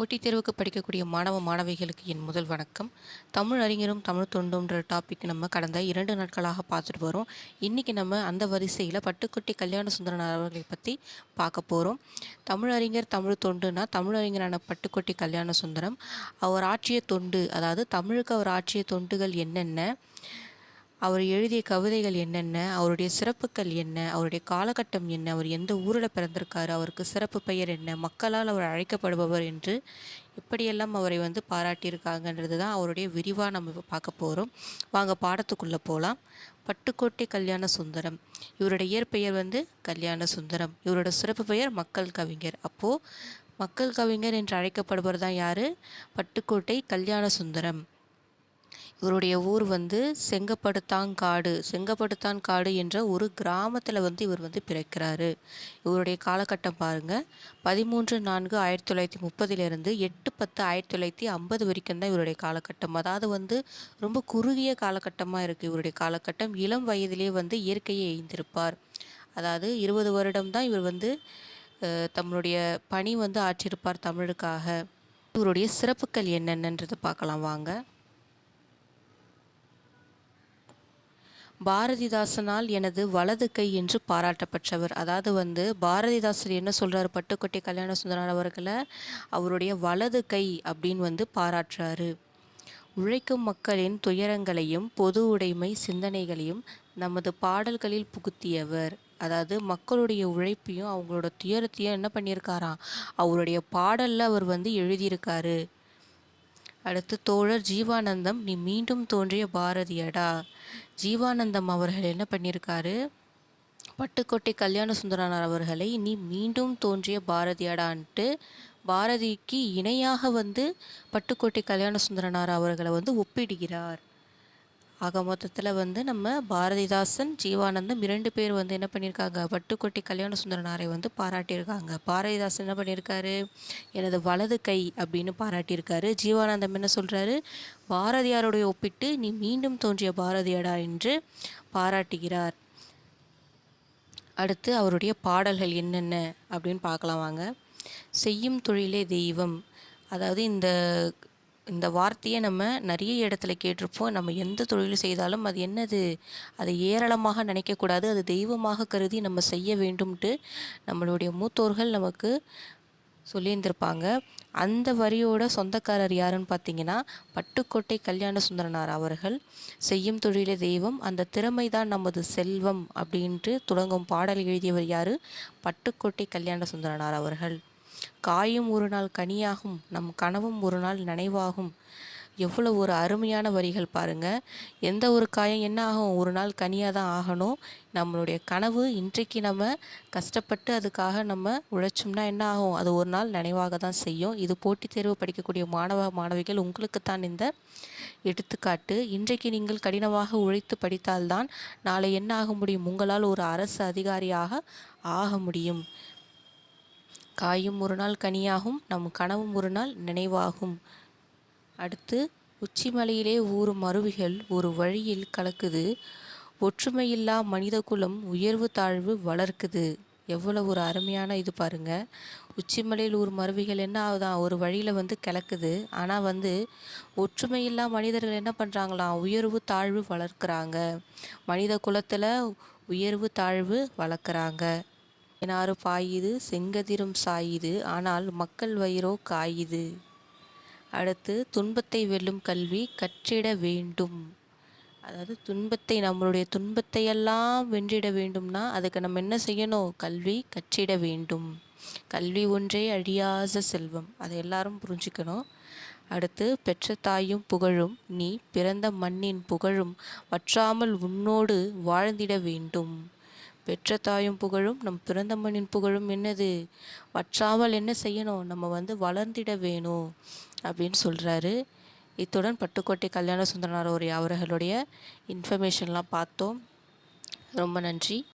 போட்டித் தேர்வுக்கு படிக்கக்கூடிய மாணவ மாணவிகளுக்கு என் முதல் வணக்கம். தமிழ் அறிஞரும் தமிழ் தொண்டுன்ற டாபிக் நம்ம கடந்த இரண்டு நாட்களாக பார்த்துட்டு வரோம். இன்றைக்கி நம்ம அந்த வரிசையில் பட்டுக்கொட்டி கல்யாண சுந்தரன் அவர்களை பற்றி பார்க்க போகிறோம் தமிழ் அறிஞர் தமிழ் தொண்டுனா தமிழ் அறிஞரான பட்டுக்கொட்டி கல்யாண சுந்தரம். அவர் ஆற்றிய தொண்டு அதாவது தமிழுக்கு அவர் ஆற்றிய தொண்டுகள் என்னென்ன? அவர் எழுதிய கவிதைகள் என்னென்ன? அவருடைய சிறப்புகள் என்ன? அவருடைய காலகட்டம் என்ன? அவர் எந்த ஊரில் பிறந்திருக்காரு? அவருக்கு சிறப்பு பெயர் என்ன? மக்களால் அவர் அழைக்கப்படுபவர் என்று எப்படியெல்லாம் அவரை வந்து பாராட்டியிருக்காங்கன்றது தான் அவருடைய விரிவாக நம்ம பார்க்க போகிறோம் வாங்க பாடத்துக்குள்ளே போகலாம் பட்டுக்கோட்டை கல்யாண சுந்தரம். இவருடைய இயற்பெயர் வந்து கல்யாண சுந்தரம். இவரோட சிறப்பு பெயர் மக்கள் கவிஞர். அப்போது மக்கள் கவிஞர் என்று அழைக்கப்படுபவர் தான் யார்? பட்டுக்கோட்டை கல்யாண சுந்தரம். இவருடைய ஊர் வந்து செங்கப்படுத்தாங்காடு செங்கப்படுத்தான்காடு என்ற ஒரு கிராமத்தில் வந்து இவர் வந்து பிறக்கிறாரு. இவருடைய காலகட்டம் பாருங்கள் பதிமூன்று நான்கு ஆயிரத்தி தொள்ளாயிரத்தி முப்பதிலிருந்து எட்டு பத்து ஆயிரத்தி தொள்ளாயிரத்தி ஐம்பது வரைக்கும் தான் இவருடைய காலகட்டம். அதாவது வந்து ரொம்ப குறுகிய காலகட்டமாக இருக்குது இவருடைய காலகட்டம். இளம் வயதிலே வந்து இயற்கையை எய்ந்திருப்பார். அதாவது இருபது வருடம் தான் இவர் வந்து தம்முடைய பணி வந்து ஆற்றியிருப்பார் தமிழுக்காக. இவருடைய சிறப்புகள் என்னென்னன்றதை பார்க்கலாம் வாங்க. பாரதிதாசனால் எனது வலது கை என்று பாராட்டப்பட்டவர். அதாவது வந்து பாரதிதாசர் என்ன சொல்கிறார் பட்டுக்கோட்டை கல்யாண சுந்தரன் அவர்களை அவருடைய வலது கை அப்படின்னு வந்து பாராட்டுறாரு. உழைக்கும் மக்களின் துயரங்களையும் பொது உடைமை சிந்தனைகளையும் நமது பாடல்களில் புகுத்தியவர். அதாவது மக்களுடைய உழைப்பையும் அவங்களோட துயரத்தையும் என்ன பண்ணியிருக்காராம்? அவருடைய பாடலில் அவர் வந்து எழுதியிருக்காரு. அடுத்து தோழர் ஜீவானந்தம் நீ மீண்டும் தோன்றிய பாரதியடா. ஜீவானந்தம் அவர்கள் என்ன பண்ணியிருக்காரு? பட்டுக்கோட்டை கல்யாண சுந்தரனார் அவர்களை நீ மீண்டும் தோன்றிய பாரதியடான்ட்டு பாரதிக்கு இணையாக வந்து பட்டுக்கோட்டை கல்யாண சுந்தரனார் அவர்களை வந்து ஒப்பிடுகிறார். ஆக மொத்தத்தில் வந்து நம்ம பாரதிதாசன் ஜீவானந்தம் இரண்டு பேர் வந்து என்ன பண்ணியிருக்காங்க வட்டுக்கொட்டி கல்யாண சுந்தரனாரை வந்து பாராட்டியிருக்காங்க. பாரதிதாசன் என்ன பண்ணியிருக்காரு எனது வலது கை அப்படின்னு பாராட்டியிருக்காரு. ஜீவானந்தம் என்ன சொல்கிறாரு பாரதியாருடைய ஒப்பிட்டு நீ மீண்டும் தோன்றிய பாரதியடா என்று பாராட்டுகிறார். அடுத்து அவருடைய பாடல்கள் என்னென்ன அப்படின்னு பார்க்கலாம் வாங்க. செய்யும் தொழிலே தெய்வம். அதாவது இந்த இந்த வார்த்தையை நம்ம நிறைய இடத்துல கேட்டிருப்போம். நம்ம எந்த தொழில் செய்தாலும் அது என்னது? அதை ஏராளமாக நினைக்கக்கூடாது. அது தெய்வமாக கருதி நம்ம செய்ய வேண்டும்ட்டு நம்மளுடைய மூத்தோர்கள் நமக்கு சொல்லியிருந்திருப்பாங்க. அந்த வரியோட சொந்தக்காரர் யாருன்னு பார்த்தீங்கன்னா பட்டுக்கோட்டை கல்யாண சுந்தரனார் அவர்கள். செய்யும் தொழிலே தெய்வம். அந்த திறமை தான் நமது செல்வம் அப்படின்ட்டு தொடங்கும் பாடல் எழுதியவர் யார்? பட்டுக்கோட்டை கல்யாண சுந்தரனார் அவர்கள். காயும் ஒரு நாள் கனியாகும் நம் கனவும் ஒரு நாள் நினைவாகும். எவ்வளோ ஒரு அருமையான வரிகள் பாருங்கள் எந்த ஒரு காயம் என்ன ஆகும்? ஒரு நாள் கனியாக தான் ஆகணும். நம்மளுடைய கனவு இன்றைக்கு நம்ம கஷ்டப்பட்டு அதுக்காக நம்ம உழைச்சோம்னா என்ன ஆகும்? அது ஒரு நாள் நினைவாக தான் செய்யும். இது போட்டித் தேர்வு படிக்கக்கூடிய மாணவ மாணவிகள் உங்களுக்கு தான் இந்த எடுத்துக்காட்டு. இன்றைக்கு நீங்கள் கடினமாக உழைத்து படித்தால்தான் நாளை என்ன ஆக முடியும்? உங்களால் ஒரு அரசு அதிகாரியாக ஆக முடியும். காயும் ஒரு நாள் கனியாகும் நம் கனவும் ஒரு நாள் நினைவாகும். அடுத்து உச்சிமலையிலே ஊறும் அருவிகள் ஒரு வழியில் கலக்குது. ஒற்றுமையில்லா மனித குலம் உயர்வு தாழ்வு வளர்க்குது. எவ்வளோ ஒரு அருமையான இது பாருங்க. உச்சிமலையில் ஒரு மருவிகள் என்ன ஆகுதான் ஒரு வழியில் வந்து கிளக்குது ஆனால் வந்து ஒற்றுமையில்லா மனிதர்கள் என்ன பண்ணுறாங்களாம் உயர்வு தாழ்வு வளர்க்குறாங்க. மனித குலத்தில் உயர்வு தாழ்வு வளர்க்குறாங்க. தேனாறு பாயுது செங்கதிரும் சாயுது ஆனால் மக்கள் வயிறோ காயுது. அடுத்து துன்பத்தை வெல்லும் கல்வி கற்றிட வேண்டும். அதாவது துன்பத்தை நம்மளுடைய துன்பத்தை எல்லாம் வென்றிட வேண்டும்னா அதுக்கு நம்ம என்ன செய்யணும்? கல்வி கற்றிட வேண்டும். கல்வி ஒன்றே அழியாத செல்வம். அதை எல்லாரும் புரிஞ்சுக்கணும். அடுத்து பெற்ற தாயும் புகழும் நீ பிறந்த மண்ணின் புகழும் வற்றாமல் உன்னோடு வாழ்ந்திட வேண்டும். பெற்ற தாயும் புகழும் நம் பிறந்த மண்ணின் புகழும் என்னது? வற்றாமல் என்ன செய்யணும்? நம்ம வந்து வளர்ந்திட வேணும் அப்படின்னு சொல்கிறாரு இத்துடன் பட்டுக்கோட்டை கல்யாண சுந்தரனார் அவர்களுடைய இன்ஃபர்மேஷன்லாம் பார்த்தோம். ரொம்ப நன்றி.